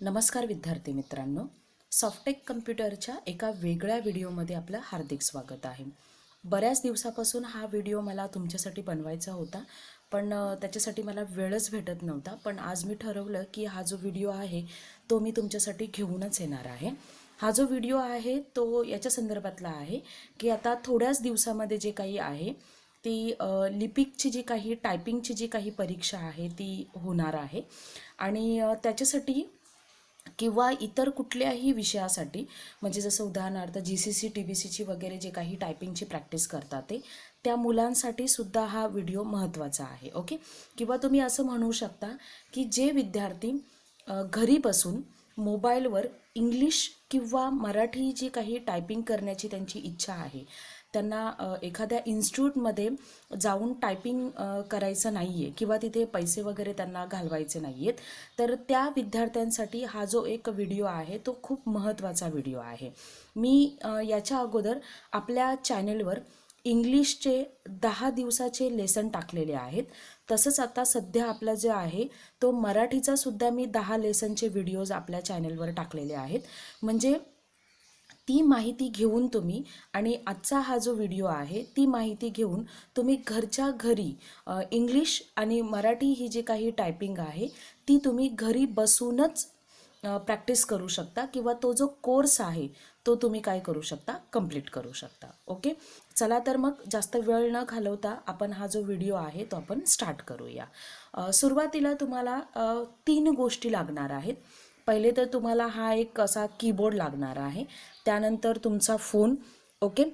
नमस्कार विद्यार्थी मित्रांनो. सॉफ्टेक कम्प्युटरच्या एका वेगळ्या व्हिडिओमध्ये आपलं हार्दिक स्वागत आहे. बऱ्याच दिवसापासून हा व्हिडिओ मला तुमच्यासाठी बनवायचा होता पण त्याच्यासाठी मला वेळच भेटत नव्हता. पण आज मी ठरवलं की हा जो व्हिडिओ आहे तो मी तुमच्यासाठी घेऊनच येणार आहे. हा जो व्हिडिओ आहे तो याच्या संदर्भातला आहे की आता थोड्याच दिवसामध्ये जे काही आहे ती लिपिकची जी काही टायपिंगची जी काही परीक्षा आहे ती होणार आहे. आणि त्याच्यासाठी किंवा इतर कुठल्याही विषयासाठी म्हणजे जसं उदाहरणार्थ G C C T B सीची वगैरे जे काही टायपिंगची प्रॅक्टिस करतात ते त्या मुलांसाठी सुद्धा हा व्हिडिओ महत्त्वाचा आहे ओके किंवा तुम्ही असं म्हणू शकता की जे विद्यार्थी घरी बसून मोबाईलवर इंग्लिश किंवा मराठी जी काही टायपिंग करण्याची त्यांची इच्छा आहे त्यांना एखाद्या इन्स्टिट्यूटमध्ये जाऊन टायपिंग करायचं नाही आहे किंवा तिथे पैसे वगैरे त्यांना घालवायचे नाही आहेत तर त्या विद्यार्थ्यांसाठी हा जो एक व्हिडिओ आहे तो खूप महत्त्वाचा व्हिडिओ आहे. मी याच्या अगोदर आपल्या चॅनेलवर इंग्लिशचे दहा दिवसाचे लेसन टाकलेले आहेत. तसंच आता सध्या आपला जे आहे तो मराठीचा सुद्धा मी दहा लेसनचे व्हिडिओज आपल्या चॅनेलवर टाकलेले आहेत. म्हणजे ती माहिती घेऊन तुम्ही आणि आजचा हा जो व्हिडिओ आहे ती माहिती घेऊन तुम्ही घरच्या घरी इंग्लिश आणि मराठी ही जी काही टायपिंग आहे ती तुम्ही घरी बसूनच प्रॅक्टिस करू शकता किंवा तो जो कोर्स आहे तो तुम्ही काय करू शकता कंप्लीट करू शकता. ओके? चला तर मग जास्त वेळ न घालवता आपण हा जो व्हिडिओ आहे तो आपण स्टार्ट करूया. सुरुवातीला तुम्हाला तीन गोष्टी लागणार आहेत. पहिले तर तुम्हाला हा एक असा कीबोर्ड लागणार आहे. त्यानंतर तुमचा फोन ओके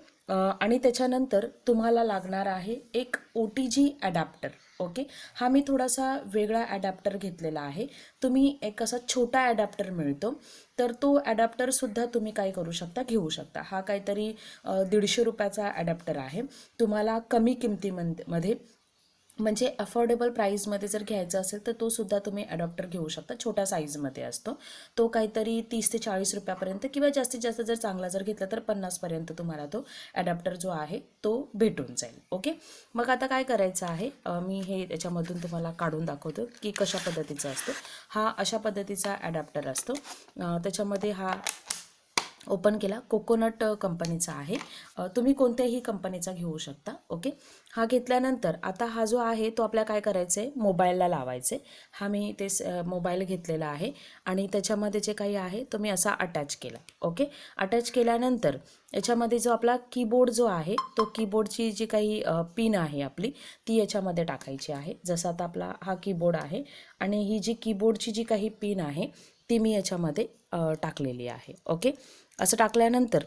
आणि त्याच्यानंतर तुम्हाला लागणार आहे एक O T G adapter okay हा मी थोडासा वेगळा ॲडॅप्टर घेतलेला आहे. तुम्ही एक असा छोटा ॲडॅप्टर मिळतो. तर तो ॲडॅप्टरसुद्धा तुम्ही काय करू शकता घेऊ शकता. हा काहीतरी दीडशे रुपयाचा ॲडॅप्टर आहे. तुम्हाला कमी किमतीमध्ये मध्ये म्हणजे अफोर्डेबल प्राईजमध्ये जर घ्यायचा असेल तर तो सुद्धा तुम्ही अडॉप्टर घेऊ शकता. छोट्या साईजमध्ये असतो. तो काहीतरी तीस ते चाळीस रुपयापर्यंत किंवा जास्तीत जास्त जर चांगला जर घेतला तर पन्नासपर्यंत तुम्हाला तो ॲडॅप्टर जो आहे तो भेटून जाईल. ओके मग आता काय करायचं आहे? मी हे त्याच्यामधून तुम्हाला काढून दाखवतो की कशा पद्धतीचा असतो. हा अशा पद्धतीचा ॲडॅप्टर असतो. त्याच्यामध्ये हा ओपन केला. कोकोनट कंपनीचा आहे. तुम्ही कोणत्याही कंपनीचा घेऊ शकता. ओके? हा घेतल्यानंतर आता हा जो आहे तो आपल्याला काय करायचं आहे मोबाईलला लावायचे हा मी ते स- मोबाईल घेतलेला आहे आणि त्याच्यामध्ये जे काही आहे तो मी असा अटॅच केला. ओके? अटॅच केल्यानंतर याच्यामध्ये जो आपला कीबोर्ड जो आहे तो कीबोर्डची जी काही पिन आहे आपली ती याच्यामध्ये टाकायची आहे. जसा आता आपला हा कीबोर्ड आहे आणि ही जी कीबोर्डची जी काही पिन आहे ती मी याच्यामध्ये टाकलेली आहे. ओके? असं टाकल्यानंतर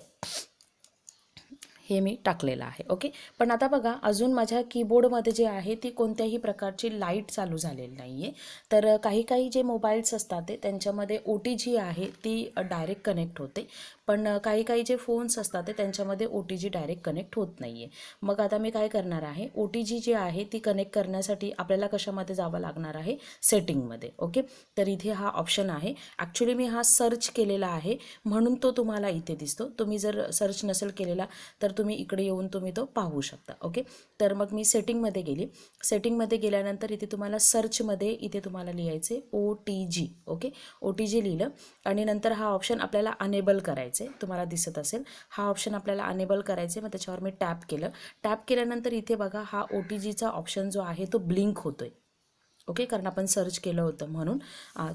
हे मी टाकलेलं आहे ओके? पण आता बघा अजून माझ्या कीबोर्डमध्ये जे आहे ती कोणत्याही प्रकारची लाइट चालू झालेली नाही आहे तर काही काही जे मोबाईल्स असतात ते त्यांच्यामध्ये ओ टी जी आहे ती डायरेक्ट कनेक्ट होते. पण काही काही जे फोन्स असतात ते त्यांच्यामध्ये O T G direct connect होत नाही आहे मग आता मी काय करणार आहे ओ टी जी जी आहे ती कनेक्ट करण्यासाठी आपल्याला कशामध्ये जावं लागणार आहे? सेटिंगमध्ये ओके? तर इथे हा ऑप्शन आहे. ॲक्च्युली मी हा सर्च केलेला आहे म्हणून तो तुम्हाला इथे दिसतो. तुम्ही जर सर्च नसेल केलेला तर तुम्ही इकडे येऊन तुम्ही तो पाहू शकता ओके तर मग मी सेटिंगमध्ये गेली. सेटिंगमध्ये गेल्यानंतर इथे तुम्हाला सर्चमध्ये इथे तुम्हाला लिहायचे O T G okay O T G लिहिलं आणि नंतर हा ऑप्शन आपल्याला अनेबल करायचे तुम्हाला दिसत असेल. हा ऑप्शन आपल्याला अनेबल करायचे मग त्याच्यावर मी टॅप केलं. टॅप केल्यानंतर इथे बघा हा ओ टी जीचा ऑप्शन जो आहे तो ब्लिंक होतोय. ओके? कारण आपण सर्च केलं होतं म्हणून.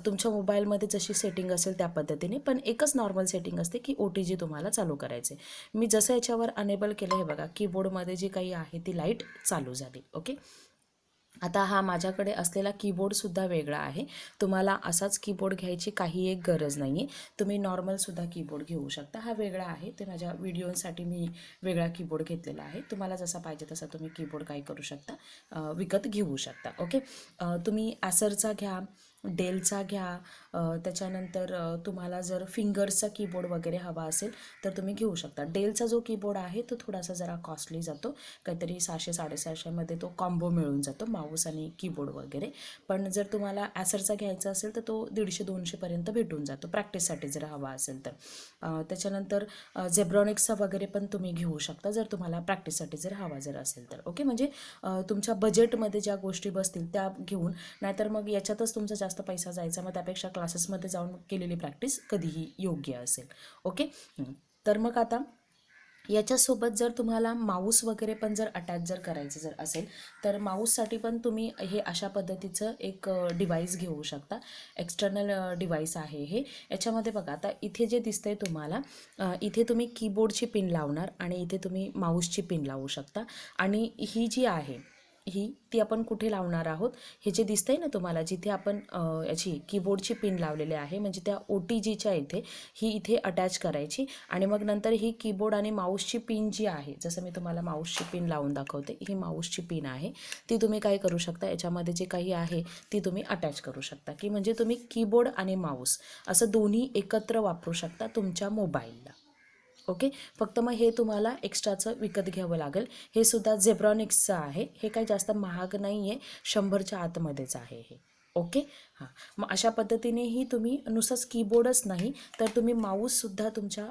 तुमच्या मोबाईलमध्ये जशी सेटिंग असेल त्या पद्धतीने पण एकच नॉर्मल सेटिंग असते की ओ टी जी तुम्हाला चालू करायचे मी जसं याच्यावर अनेबल केलं हे बघा कीबोर्डमध्ये जी काही आहे ती लाइट चालू झाली ओके? आता हा माझ्याकडे असलेला कीबोर्डसुद्धा वेगळा आहे. तुम्हाला असाच कीबोर्ड घ्यायची काही एक गरज नाही आहे तुम्ही नॉर्मलसुद्धा कीबोर्ड घेऊ शकता. हा वेगळा आहे. ते माझ्या व्हिडिओसाठी मी वेगळा कीबोर्ड घेतलेला आहे. तुम्हाला जसा पाहिजे तसा तुम्ही कीबोर्ड काय करू शकता. विकत घेऊ शकता. ओके तुम्ही ॲसरचा घ्या डेलचा घ्या त्याच्यानंतर तुम्हाला जर फिंगर्सचा कीबोर्ड वगैरे हवा असेल तर तुम्ही घेऊ शकता. डेलचा जो कीबोर्ड आहे तो थोडासा जरा कॉस्टली जातो. काहीतरी सहाशे साडेसहाशेमध्ये तो कॉम्बो मिळून जातो माऊस आणि कीबोर्ड वगैरे. पण जर तुम्हाला ॲसरचा घ्यायचा असेल तर तो दीडशे दोनशेपर्यंत भेटून जातो प्रॅक्टिससाठी जर हवा असेल तर. त्याच्यानंतर झेब्रॉनिक्सचा वगैरे पण तुम्ही घेऊ शकता जर तुम्हाला प्रॅक्टिससाठी जर हवा जर असेल तर. ओके म्हणजे तुमच्या बजेटमध्ये ज्या गोष्टी बसतील त्या घेऊन. नाहीतर मग याच्यातच तुमचा जास्त पैसा जायचा मग त्यापेक्षा क्लास क्लासेसमध्ये जाऊन केलेली प्रॅक्टिस कधीही योग्य असेल. ओके? तर मग आता याच्यासोबत जर तुम्हाला माऊस वगैरे पण जर अटॅच जर करायचं जर असेल तर माऊससाठी पण तुम्ही हे अशा पद्धतीचं एक डिव्हाइस घेऊ शकता. एक्सटर्नल डिवाईस आहे हे. याच्यामध्ये बघा आता इथे जे दिसतंय तुम्हाला इथे तुम्ही कीबोर्डची पिन लावणार आणि इथे तुम्ही माऊसची पिन लावू शकता. आणि ही जी आहे ही ती आपण कुठे लावणार आहोत? हे जे दिसतंय ना तुम्हाला जिथे आपण याची कीबोर्डची पिन लावलेली आहे म्हणजे त्या ओ टी जीच्या इथे ही इथे अटॅच करायची आणि मग नंतर ही कीबोर्ड आणि माऊसची पिन जी आहे जसं मी तुम्हाला माऊसची पिन लावून दाखवते ही माऊसची पिन आहे ती तुम्ही काय करू शकता याच्यामध्ये जे काही आहे ती तुम्ही अटॅच करू शकता. की म्हणजे तुम्ही कीबोर्ड आणि माऊस असं दोन्ही एकत्र वापरू शकता तुमच्या मोबाईलला ओके? फक्त मग हे तुम्हाला एक्स्ट्राचं विकत घ्यावं लागेल. हे सुद्धा झेब्रॉनिक्सचं आहे. हे काही जास्त महाग नाही आहे शंभरच्या आतमध्येच आहे हे. ओके? हां. मग अशा पद्धतीनेही तुम्ही नुसतंच कीबोर्डच नाही तर तुम्ही माऊससुद्धा तुमच्या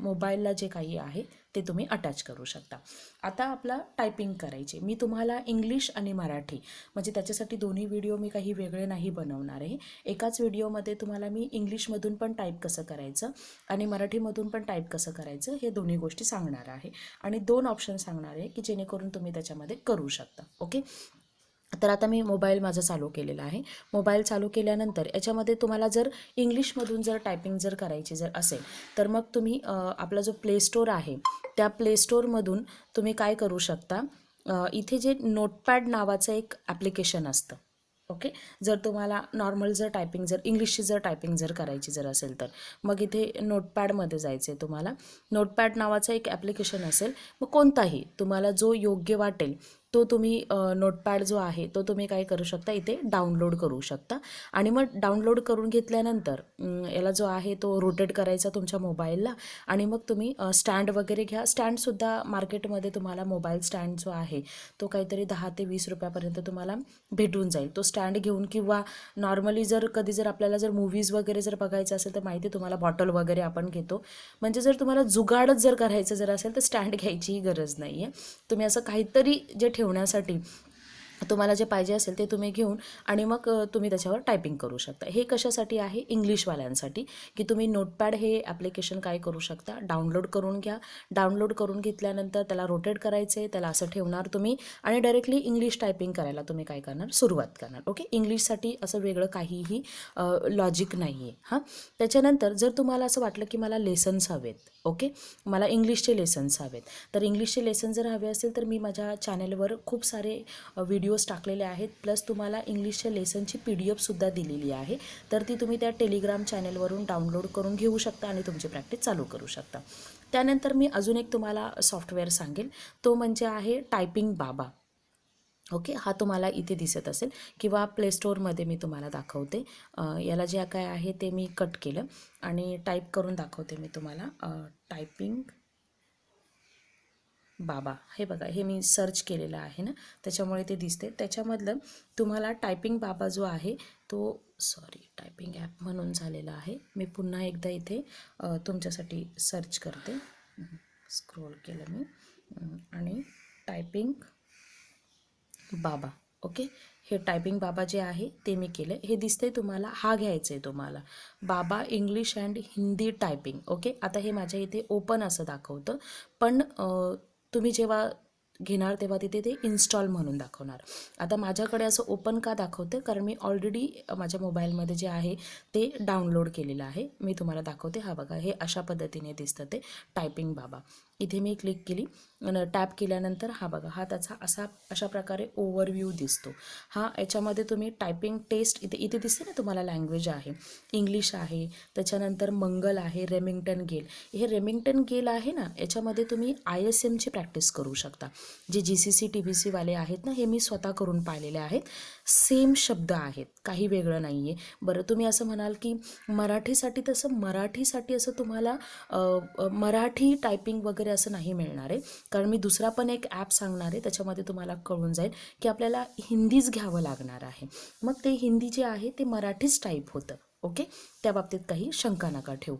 मोबाईलला जे काही आहे ते तुम्ही अटॅच करू शकता. आता आपला टायपिंग करायचे. मी तुम्हाला इंग्लिश आणि मराठी म्हणजे त्याच्यासाठी दोन्ही व्हिडिओ मी काही वेगळे नाही बनवणार आहे. एकाच व्हिडिओमध्ये तुम्हाला मी इंग्लिशमधून पण टाईप कसं करायचं आणि मराठीमधून पण टाईप कसं करायचं हे दोन्ही गोष्टी सांगणार आहे. आणि दोन ऑप्शन सांगणार आहे की जेणेकरून तुम्ही त्याच्यामध्ये करू शकता. ओके? तर आता मी मोबाईल माझा चालू केलेला आहे. मोबाईल चालू केल्यानंतर याच्यामध्ये तुम्हाला जर इंग्लिशमधून जर टायपिंग जर करायची जर असेल तर मग तुम्ही आपला जो प्ले स्टोर आहे त्या प्ले स्टोरमधून तुम्ही काय करू शकता? इथे जे नोटपॅड नावाचं एक ॲप्लिकेशन असतं ओके? जर तुम्हाला नॉर्मल जर टायपिंग जर इंग्लिशची जर टायपिंग जर करायची जर असेल तर मग इथे नोटपॅडमध्ये जायचं आहे तुम्हाला. नोटपॅड नावाचं एक ॲप्लिकेशन असेल मग कोणताही तुम्हाला जो योग्य वाटेल तो तुम्ही नोटपॅड जो आहे तो तुम्ही काय करू शकता इथे डाउनलोड करू शकता. आणि मग डाउनलोड करून घेतल्यानंतर याला जो आहे तो रोटेट करायचा तुमच्या मोबाईलला. आणि मग तुम्ही स्टँड वगैरे घ्या. स्टँडसुद्धा मार्केटमध्ये तुम्हाला मोबाईल स्टँड जो आहे तो काहीतरी दहा ते वीस रुपयापर्यंत तुम्हाला भेटून जाईल. तो स्टँड घेऊन किंवा नॉर्मली जर कधी जर आपल्याला जर मूवीज वगैरे जर बघायचं असेल तर माहिती तुम्हाला बॉटल वगैरे आपण घेतो. म्हणजे जर तुम्हाला जुगाडच जर करायचं जर असेल तर स्टँड घ्यायचीही गरज नाही आहे तुम्ही असं काहीतरी जे ठेव ठेवण्यासाठी तुम्हाला जे पाहिजे असेल ते तुम्ही घेऊन आणि मग तुम्ही त्याच्यावर टायपिंग करू शकता. हे कशासाठी आहे? इंग्लिशवाल्यांसाठी की तुम्ही नोटपॅड हे ॲप्लिकेशन काय करू शकता? डाउनलोड करून घ्या. डाउनलोड करून घेतल्यानंतर त्याला रोटेट करायचे त्याला असं ठेवणार तुम्ही आणि डायरेक्टली इंग्लिश टायपिंग करायला तुम्ही काय करणार? सुरुवात करणार. ओके इंग्लिशसाठी असं वेगळं काहीही लॉजिक नाही आहे हां? त्याच्यानंतर जर तुम्हाला असं वाटलं की मला लेसन्स हवेत ओके मला इंग्लिशचे लेसन्स हवेत. तर इंग्लिशचे लेसन जर हवे असेल तर मी माझ्या चॅनेलवर खूप सारे व्हिडिओ व्हिडिओज टाकलेले आहेत प्लस तुम्हाला इंग्लिशच्या लेसनची पी डी एफसुद्धा दिलेली आहे. तर ती तुम्ही त्या टेलिग्राम चॅनलवरून डाउनलोड करून घेऊ शकता आणि तुमची प्रॅक्टिस चालू करू शकता. त्यानंतर मी अजून एक तुम्हाला सॉफ्टवेअर सांगेल. तो म्हणजे आहे टायपिंग बाबा. ओके? हा तुम्हाला इथे दिसत असेल किंवा प्ले स्टोअरमध्ये मी तुम्हाला दाखवते. याला जे काय आहे ते मी कट केलं आणि टाईप करून दाखवते मी तुम्हाला. टायपिंग बाबा हे बघा हे मी सर्च केलेलं आहे ना? त्याच्यामुळे ते दिसते त्याच्यामधलं तुम्हाला टायपिंग बाबा जो आहे तो सॉरी टायपिंग ॲप म्हणून झालेला आहे. मी पुन्हा एकदा इथे तुमच्यासाठी सर्च करते. स्क्रोल केलं मी. आणि टायपिंग बाबा ओके हे टायपिंग बाबा जे आहे ते मी केलं हे दिसतंय तुम्हाला हा घ्यायचं आहे तुम्हाला. बाबा English and Hindi typing okay आता हे माझ्या इथे ओपन असं दाखवतं. पण तुम्ही जेव्हा घेणार तेव्हा तिथे ते इन्स्टॉल म्हणून दाखवणार. आता माझ्याकडे असं ओपन का दाखवते? कारण मी ऑलरेडी माझ्या मोबाईलमध्ये जे आहे ते डाउनलोड केलेलं आहे. मी तुम्हाला दाखवते. हा बघा हे अशा पद्धतीने दिसतं ते टायपिंग बाबा. इथे मी क्लिक केली. टॅप केल्यानंतर हा बघा हा त्याचा असा अशा प्रकारे ओव्हरव्ह्यू दिसतो. हा याच्यामध्ये तुम्ही टायपिंग टेस्ट इथे इथे दिसते ना तुम्हाला लँग्वेज आहे. इंग्लिश आहे त्याच्यानंतर मंगल आहे रेमिंग्टन गेल हे रेमिंग्टन गेल आहे ना याच्यामध्ये तुम्ही आय एस एमची प्रॅक्टिस करू शकता. जे G C C T B सीवाले आहेत ना हे मी स्वतः करून पाहिलेले आहेत. सेम शब्द आहेत काही वेगळं नाही आहे बरं तुम्ही असं म्हणाल की मराठीसाठी तसं मराठीसाठी असं तुम्हाला मराठी टायपिंग वगैरे वगैरे असं नाही मिळणार. आहे कारण मी दुसरा पण एक ॲप सांगणार आहे त्याच्यामध्ये तुम्हाला कळून जाईल की आपल्याला हिंदीच घ्यावं लागणार आहे. मग ते हिंदी जे आहे ते मराठीच टाईप होतं. ओके त्या बाबतीत काही शंका नका ठेवू.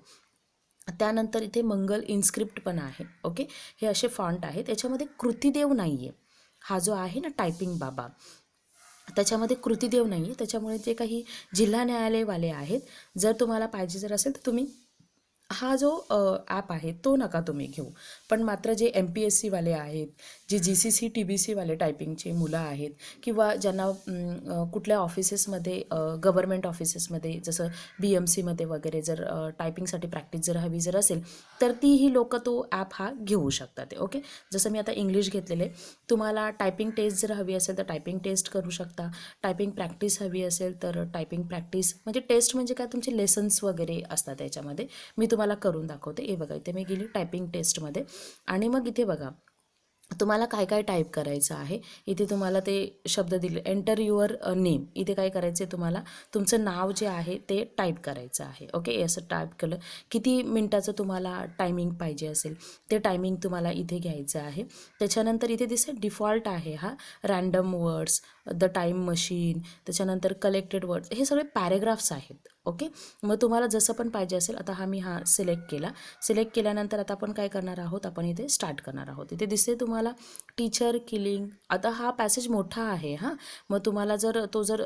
त्यानंतर इथे मंगल इन्स्क्रिप्ट पण आहे. ओके हे असे फॉन्ट आहेत. त्याच्यामध्ये कृतीदेव नाही आहे हा जो आहे ना टायपिंग बाबा. त्याच्यामध्ये कृतीदेव नाही आहे त्याच्यामुळे जे काही जिल्हा न्यायालयवाले आहेत जर तुम्हाला पाहिजे जर असेल तर तुम्ही हा जो ॲप आहे तो नका तुम्ही घेऊ. पण मात्र जे एम पी एस सीवाले आहेत जे G C C T B सीवाले टायपिंगचे मुलं आहेत किंवा ज्यांना कुठल्या ऑफिसेसमध्ये गव्हर्मेंट ऑफिसेसमध्ये जसं बी एम सीमध्ये वगैरे जर टायपिंगसाठी प्रॅक्टिस जर हवी जर असेल तर तीही लोक तो ॲप हा घेऊ शकतात ओके जसं मी आता इंग्लिश घेतलेले तुम्हाला टायपिंग टेस्ट जर हवी असेल तर टायपिंग टेस्ट करू शकता. टायपिंग प्रॅक्टिस हवी असेल तर टायपिंग प्रॅक्टिस म्हणजे टेस्ट म्हणजे काय? तुमचे लेसन्स वगैरे असतात त्याच्यामध्ये. मी तुम्हाला करून दाखवते. हे बघा इथे मी गेली टायपिंग टेस्टमध्ये आणि मग इथे बघा तुम्हाला काय काय टाईप करायचं आहे? इथे तुम्हाला ते शब्द दिले एंटर युअर नेम इथे काय करायचं आहे तुम्हाला? तुमचं नाव जे आहे ते टाईप करायचं आहे. ओके असं टाईप केलं किती मिनटाचं तुम्हाला टायमिंग पाहिजे असेल ते टायमिंग तुम्हाला इथे घ्यायचं आहे. त्याच्यानंतर इथे दिसेल डिफॉल्ट आहे हा random words the time machine त्याच्यानंतर कलेक्टेड वर्ड हे सगळे पॅरेग्राफ्स आहेत ओके? मग तुम्हाला जसं पण पाहिजे असेल आता हा मी हा सिलेक्ट केला. सिलेक्ट केल्यानंतर आता आपण काय करणार आहोत? आपण इथे स्टार्ट करणार आहोत. इथे दिसते तुम्हाला टीचर किलिंग. आता हा पॅसेज मोठा आहे हां. मग तुम्हाला जर तो जर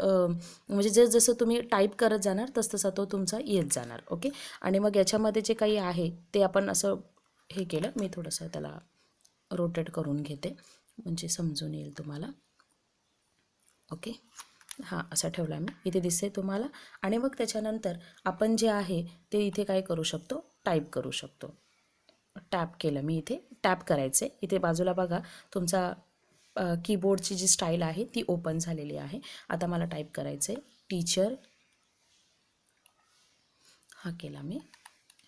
म्हणजे जर जसं तुम्ही टाईप करत जाणार तस तसा तो तुमचा येत जाणार ओके? आणि मग याच्यामध्ये जे काही आहे ते आपण असं हे केलं. मी थोडंसं त्याला रोटेट करून घेते. म्हणजे समजून येईल तुम्हाला. ओके? हां असा ठेवला मी. इथे दिसते तुम्हाला. आणि मग त्याच्यानंतर आपण जे आहे ते इथे काय करू शकतो? टाईप करू शकतो. टॅप केलं मी इथे. टॅप करायचं आहे इथे बाजूला बघा तुमचा कीबोर्डची जी स्टाईल आहे ती ओपन झालेली आहे. आता मला टाईप करायचं आहे टीचर हा केला मी.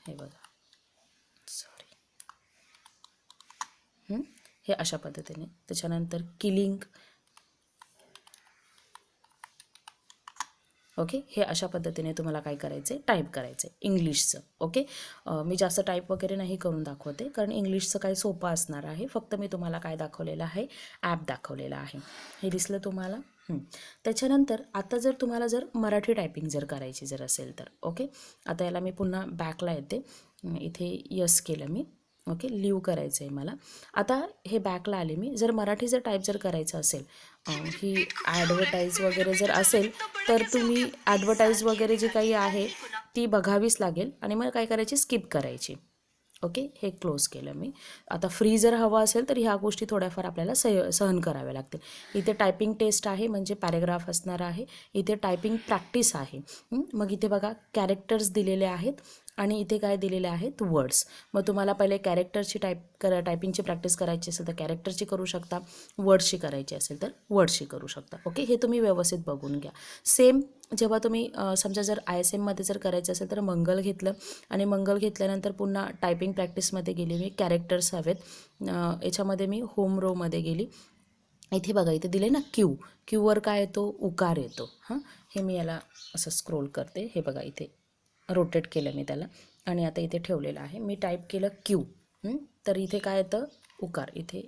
हे बघा. सॉरी हे? अशा पद्धतीने. त्याच्यानंतर किलिंग ओके? हे अशा पद्धतीने तुम्हाला काय करायचं आहे टाईप करायचं आहे इंग्लिशचं ओके? मी जास्त टाईप वगैरे नाही करून दाखवते कारण इंग्लिशचं काय सोपं असणार आहे. फक्त मी तुम्हाला काय दाखवलेलं आहे? ॲप दाखवलेलं आहे. हे दिसलं तुम्हाला? त्याच्यानंतर आता जर तुम्हाला जर मराठी टायपिंग जर करायची जर असेल तर ओके? आता याला मी पुन्हा बॅकला येते. इथे यस केलं मी. ओके? लिव करायचं आहे मला. आता हे बॅकला आले मी. जर मराठी जर टाईप जर करायचं असेल ही ॲडव्हर्टाईज वगैरे जर असेल तर तुम्ही ॲडव्हर्टाईज वगैरे जी काही आहे ती बघावीच लागेल आणि मग काय करायची? स्किप करायची. ओके? हे क्लोज केलं मी. आता फ्री जर हवं असेल तर ह्या गोष्टी थोड्याफार आपल्याला सह सहन कराव्या लागतील. इथे टायपिंग टेस्ट आहे म्हणजे पॅरेग्राफ असणार आहे. इथे टायपिंग प्रॅक्टिस आहे. मग इथे बघा कॅरेक्टर्स दिलेले आहेत. आणि इथे काय दिलेले आहेत? वर्ड्स मग तुम्हाला पहिले कॅरेक्टरची टाईप करा टायपिंगची प्रॅक्टिस करायची असेल तर कॅरेक्टरची करू शकता. वर्डशी करायची असेल तर वर्डशी करू शकता. ओके हे तुम्ही व्यवस्थित बघून घ्या. सेम जेव्हा तुम्ही समजा जर आय एस एममध्ये जर करायचं असेल तर मंगल घेतलं आणि मंगल घेतल्यानंतर पुन्हा टायपिंग प्रॅक्टिसमध्ये गेली मी कॅरेक्टर्स हवेत. याच्यामध्ये मी होम रोमध्ये गेली. इथे बघा इथे दिले ना क्यू क्यूवर काय येतो? उकार येतो. हां? हे मी याला असं स्क्रोल करते. हे बघा इथे रोटेट केलं मी त्याला. आणि आता इथे ठेवलेलं आहे. मी टाईप केलं क्यू तर इथे काय येतं? उकार. इथे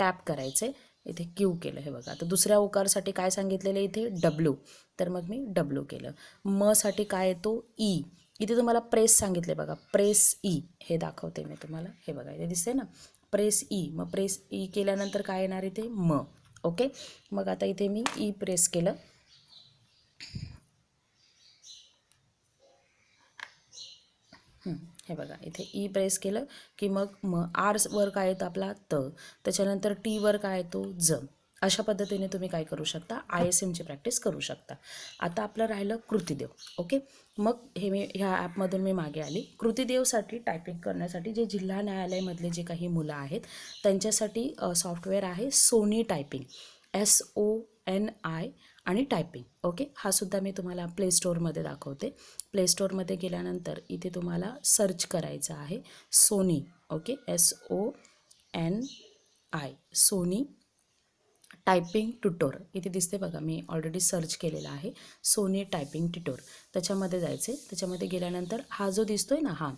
टॅप करायचं. आहे इथे क्यू केलं हे बघा. आता दुसऱ्या उकारसाठी काय सांगितलेलं इथे? डब्ल्यू तर मग मी डब्ल्यू केलं. मसाठी काय येतो? ई इथे तुम्हाला प्रेस सांगितले बघा. Press E e. हे दाखवते मी तुम्हाला. हे बघा इथे दिसते ना? प्रेस ई मग प्रेस ई केल्यानंतर काय येणार इथे? म. ओके मग आता इथे मी e ई प्रेस केलं. हे बघा इथे e ई प्रेस केलं की मग म आर वर काय येतं आपला? त. त्याच्यानंतर टी वर काय येतो? ज. अशा पद्धतीने तुम्ही काय करू शकता? आय एस एमची प्रॅक्टिस करू शकता. आता आपलं राहिलं कृतीदेव ओके मग हे मी ह्या ॲपमधून मी मागे आली. कृतीदेवसाठी टायपिंग करण्यासाठी जे जिल्हा न्यायालयामधले जे काही मुलं आहेत त्यांच्यासाठी सॉफ्टवेअर आहे Soni typing S O N I आणि टायपिंग ओके हा सुद्धा मी तुम्हाला प्ले स्टोअरमध्ये दाखवते. प्ले स्टोअरमध्ये गेल्यानंतर इथे तुम्हाला सर्च करायचं आहे Soni okay S O N I Soni typing tutor इथे दिसते बघा मी ऑलरेडी सर्च केलेला आहे सोनी टायपिंग ट्युटोर त्याच्यामध्ये जायचे. त्याच्यामध्ये गेल्यानंतर हा जो दिसतोय ना हा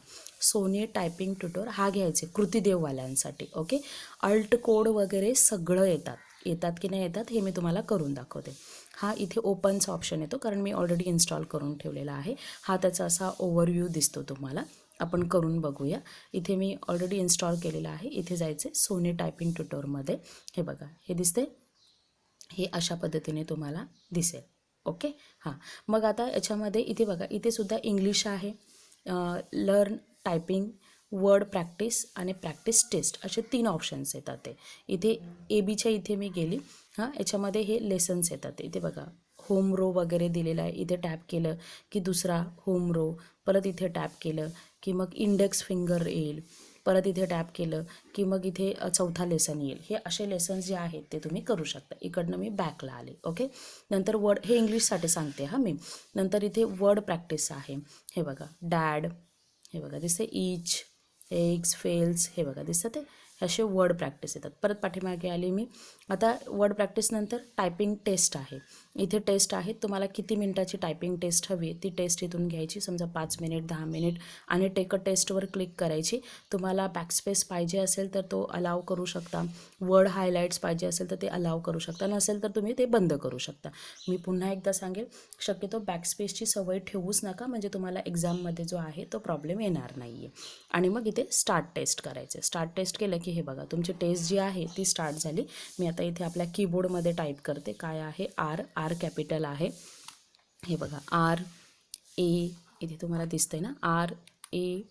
सोनी टायपिंग ट्युटोर हा घ्यायचे कृतीदेववाल्यांसाठी ओके अल्ट कोड वगैरे सगळं येतात. येतात की नाही येतात हे मी तुम्हाला करून दाखवते. हा इथे ओपनचा ऑप्शन येतो कारण मी ऑलरेडी इन्स्टॉल करून ठेवलेला आहे. हा त्याचा असा ओव्हरव्ह्यू दिसतो तुम्हाला. आपण करून बघूया. इथे मी ऑलरेडी इन्स्टॉल केलेला आहे. इथे जायचे सोनी टायपिंग ट्युटोरमध्ये हे बघा हे दिसते हे अशा पद्धतीने तुम्हाला दिसेल. ओके हां. मग आता याच्यामध्ये इथे बघा इथे सुद्धा इंग्लिश आहे. लर्न टायपिंग वर्ड प्रॅक्टिस आणि प्रॅक्टिस टेस्ट असे तीन ऑप्शन्स येतात ते. इथे ए बीच्या इथे मी गेली. हां याच्यामध्ये हे लेसन्स येतात. इथे बघा होम रो वगैरे दिलेला आहे. इथे टॅप केलं की दुसरा होम रो परत इथे टॅप केलं की मग इंडेक्स फिंगर येईल. परत इथे टॅप केलं की मग इथे चौथा लेसन येईल. हे असे लेसन्स जे आहेत ते तुम्ही करू शकता. इकडनं मी बॅकला आले ओके नंतर वर्ड हे इंग्लिशसाठी सांगते हां मी. नंतर इथे वर्ड प्रॅक्टिस आहे. हे बघा डॅड हे बघा दिसते इच एग्स फेल्स हे बघा दिसतं ते. असे वर्ड प्रॅक्टिस येतात. परत पाठीमागे आली मी. आता वर्ड प्रॅक्टिसनंतर टायपिंग टेस्ट आहे. इथे टेस्ट आहेत तुम्हाला किती मिनिटाची टायपिंग टेस्ट हवी आहे ती टेस्ट इथून घ्यायची. समजा पाच मिनिट दहा मिनिट आणि टेक अ टेस्टवर क्लिक करायची. तुम्हाला बॅकस्पेस पाहिजे असेल तर तो अलाव करू शकता. वर्ड हायलाईट्स पाहिजे असेल तर ते अलाव करू शकता. नसेल तर तुम्ही ते बंद करू शकता. मी पुन्हा एकदा सांगेल शक्यतो बॅकस्पेसची सवय ठेवूच नका. म्हणजे तुम्हाला एक्झाममध्ये जो आहे तो प्रॉब्लेम येणार नाही आहे आणि मग इथे स्टार्ट टेस्ट करायचे स्टार्ट टेस्ट केलं की हे बघा तुमची टेस्ट जी आहे ती स्टार्ट झाली. मी आता इथे आपल्या कीबोर्डमध्ये टाईप करते. काय आहे? आर आर आर कॅपिटल आहे. हे बघा आर ए इथे तुम्हाला दिसतंय ना? आर ए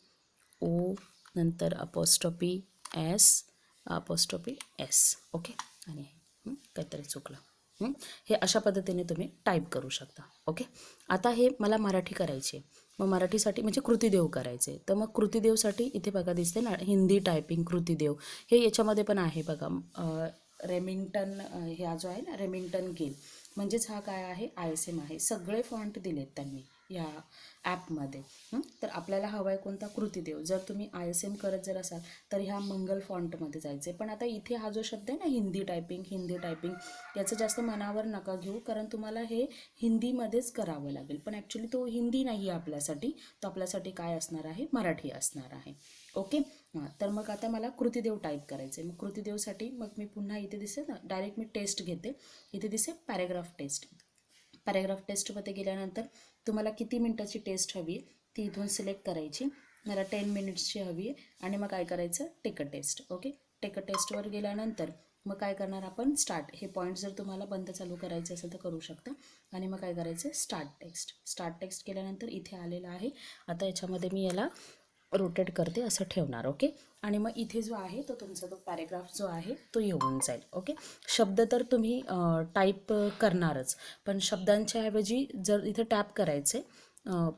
ओ नंतर apostrophe S apostrophe S. Okay? आणि काहीतरी चुकलं. हे? अशा पद्धतीने तुम्ही टाईप करू शकता. ओके? आता हे मला मराठी करायची. आहे मग मराठीसाठी म्हणजे कृतीदेव करायचे. तर मग कृतीदेवसाठी इथे बघा दिसते ना हिंदी टायपिंग कृतीदेव. हे याच्यामध्ये पण आहे बघा. रेमिंग्टन ह्या जो आहे ना रेमिंग्टन गेल म्हणजेच हा काय आहे? आय एस एम आहे. सगळे फॉन्ट दिलेत त्यांनी ह्या ॲपमध्ये तर आपल्याला हवा आहे कोणता? कृतीदेव. जर तुम्ही आय एस एम करत जर असाल तर ह्या मंगल फॉन्टमध्ये जायचं आहे पण आता इथे हा जो शब्द आहे ना हिंदी टायपिंग हिंदी टायपिंग याचं जास्त मनावर नका घेऊ कारण तुम्हाला हे हिंदीमध्येच करावं लागेल. पण ॲक्च्युली तो हिंदी नाही आहे आपल्यासाठी. तो आपल्यासाठी काय असणार आहे? मराठी असणार आहे. ओके? हां तर मग आता मला कृतीदेव टाईप करायचं आहे मग कृतीदेवसाठी मग मी पुन्हा इथे दिसे ना डायरेक्ट मी टेस्ट घेते. इथे दिसे पॅरेग्राफ टेस्ट पॅरेग्राफ टेस्टमध्ये गेल्यानंतर तुम्हाला किती मिनटाची टेस्ट हवी आहे ती इथून सिलेक्ट करायची. मला टेन मिनिट्सची हवी आहे आणि मग काय करायचं? Take a test okay take a टेस्टवर गेल्यानंतर मग काय करणार आपण? स्टार्ट हे पॉईंट जर तुम्हाला बंद चालू करायचे असेल तर करू शकता. आणि मग काय करायचं? स्टार्ट टेक्स्ट स्टार्ट टेक्स्ट केल्यानंतर इथे आलेलं आहे. आता याच्यामध्ये मी याला रोटेट करते असं ठेवणार ओके आणि मग इथे जो आहे तो तुमचा तो पॅरेग्राफ जो आहे तो येऊन जाईल ओके शब्द तर तुम्ही टाईप करणारच पण शब्दांच्या ऐवजी जर इथे टॅप करायचे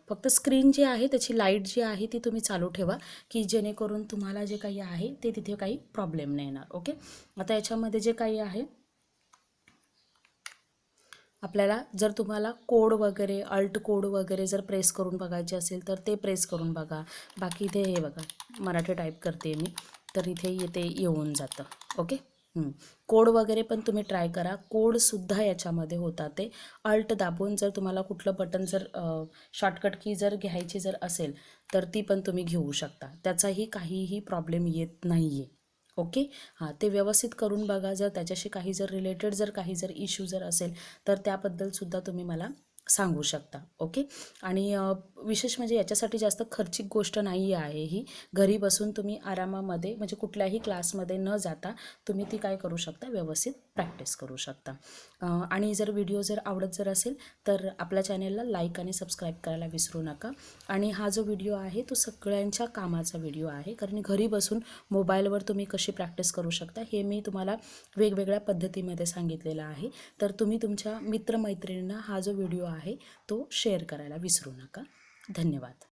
फक्त स्क्रीन जी आहे त्याची लाइट जी आहे ती तुम्ही चालू ठेवा की जेणेकरून तुम्हाला जे काही आहे ते तिथे काही प्रॉब्लेम नाही येणार ओके आता याच्यामध्ये जे काही आहे आपल्याला जर तुम्हाला कोड वगैरे अल्ट कोड वगैरे जर प्रेस करून बघायचे असेल तर ते प्रेस करून बघा. बाकी इथे हे बघा मराठी टाईप करते मी तर इथे येते येऊन जातं. ओके? कोड वगैरे पण तुम्ही ट्राय करा. कोडसुद्धा याच्यामध्ये होता ते. अल्ट दाबून जर तुम्हाला कुठलं बटन जर शॉर्टकट की जर घ्यायची जर असेल तर ती पण तुम्ही घेऊ शकता. त्याचाही काहीही प्रॉब्लेम येत नाही आहे ओके? हां ते व्यवस्थित करून बघा. जर त्याच्याशी काही जर रिलेटेड जर काही जर इश्यू जर असेल तर त्याबद्दलसुद्धा तुम्ही मला सांगू शकता ओके? आणि विशेष म्हणजे याच्यासाठी जास्त खर्चिक गोष्ट नाही आहे ही. घरी बसून तुम्ही आरामामध्ये म्हणजे कुठल्याही क्लासमध्ये न जाता तुम्ही ती काय करू शकता व्यवस्थित प्रॅक्टिस करू शकता. आणि जर व्हिडिओ जर आवडत जर असेल तर आपल्या चॅनेलला लाईक आणि सबस्क्राईब करायला विसरू नका. आणि हा जो व्हिडिओ आहे तो सगळ्यांच्या कामाचा व्हिडिओ आहे. कारण घरी बसून मोबाईलवर तुम्ही कशी प्रॅक्टिस करू शकता हे मी तुम्हाला वेगवेगळ्या पद्धतीमध्ये सांगितलेलं आहे. तर तुम्ही तुमच्या मित्रमैत्रिणींना हा जो व्हिडिओ आहे आहे तो शेअर करायला विसरू नका. धन्यवाद.